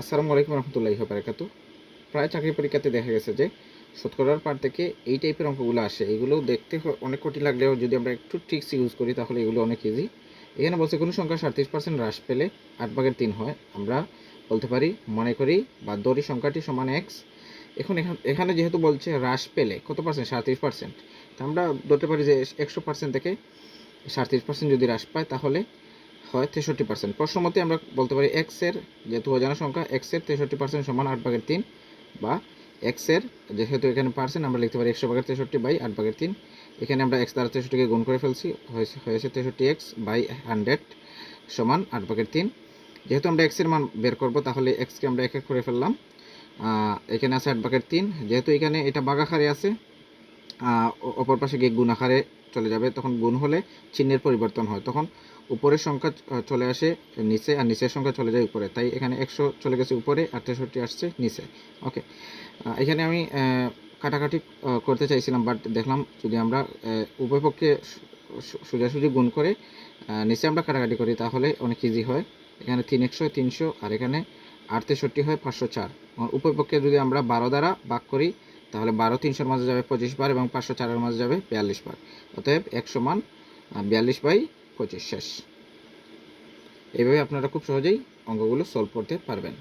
আসসালামু আলাইকুম রহমতুল্লাহি বারাকাতু প্রায় চাকরি পরীক্ষাতে দেখা গেছে যে শতকরার পার থেকে এই টাইপের অঙ্কগুলো আসে। এগুলো দেখতে অনেক কঠিন লাগলেও যদি আমরা একটু ট্রিক্স ইউজ করি তাহলে এগুলো অনেক ইজি এখানে বলছে, কোনো সংখ্যা সাঁত্রিশ পার্সেন্ট হ্রাস পেলে আট ভাগের তিন হয়। আমরা বলতে পারি, মনে করি, বা দড়ি সংখ্যাটি সমান এক্স এখন এখান- এখানে যেহেতু বলছে হ্রাস পেলে কত পার্সেন্ট সাঁত্রিশ পার্সেন্ট তা আমরা ধরতে পারি যে একশো পার্সেন্ট থেকে সাঁত্রিশ পার্সেন্ট যদি হ্রাস পায় তাহলে হয় তেষট্টি পার্সেন্ট প্রশ্ন মতে আমরা বলতে পারি এক্সের যেহেতু অজানা সংখ্যা এক্সের তেষট্টি পার্সেন্ট সমান আট ভাগের তিন বা এক্সের যেহেতু এখানে পার্সেন্ট আমরা লিখতে পারি একশো ভাগের তেষট্টি বাই আট ভাগের তিন। এখানে আমরা এক্স দ্বারা তেষট্টিকে গুণ করে ফেলছি, হয়েছে হয়েছে তেষট্টি এক্স বাই হান্ড্রেড সমান আট ভাগের তিন। যেহেতু আমরা এক্সের মান বের করব, তাহলে এক্সকে আমরা এক এক করে ফেললাম। এখানে আছে আট ভাগের তিন। যেহেতু এখানে এটা বাগাখারে আছে অপর পাশে গিয়ে গুণ আকারে চলে যাবে, তখন গুণ হলে চিহ্নের পরিবর্তন হয়। তখন উপরের সংখ্যা চলে আসে নিচে, আর নিচের সংখ্যা চলে যায় উপরে। তাই এখানে একশো চলে গেছে উপরে আর তেষট্টি আসছে নিচে। ওকে। এখানে আমি কাটাকাটি করতে চাইছিলাম, বাট দেখলাম যদি আমরা উভয় পক্ষে সোজাসুজি গুণ করে নিচে আমরা কাটাকাটি করি, তাহলে অনেক ইজি হয়। এখানে তিন একশো, তিনশো, আর এখানে আট তেষট্টি হয়, পাঁচশো চার। উভয় পক্ষে যদি আমরা বারো দ্বারা ভাগ করি তাহলে বারো তিনশোর মাঝে যাবে পঁচিশ বার এবং পাঁচশো চারের মাঝে যাবে বিয়াল্লিশ বার। অতএব এক সমান বিয়াল্লিশ বাই পঁচিশ শেষ। এইভাবে আপনারা খুব সহজেই অঙ্কগুলো সলভ করতে পারবেন।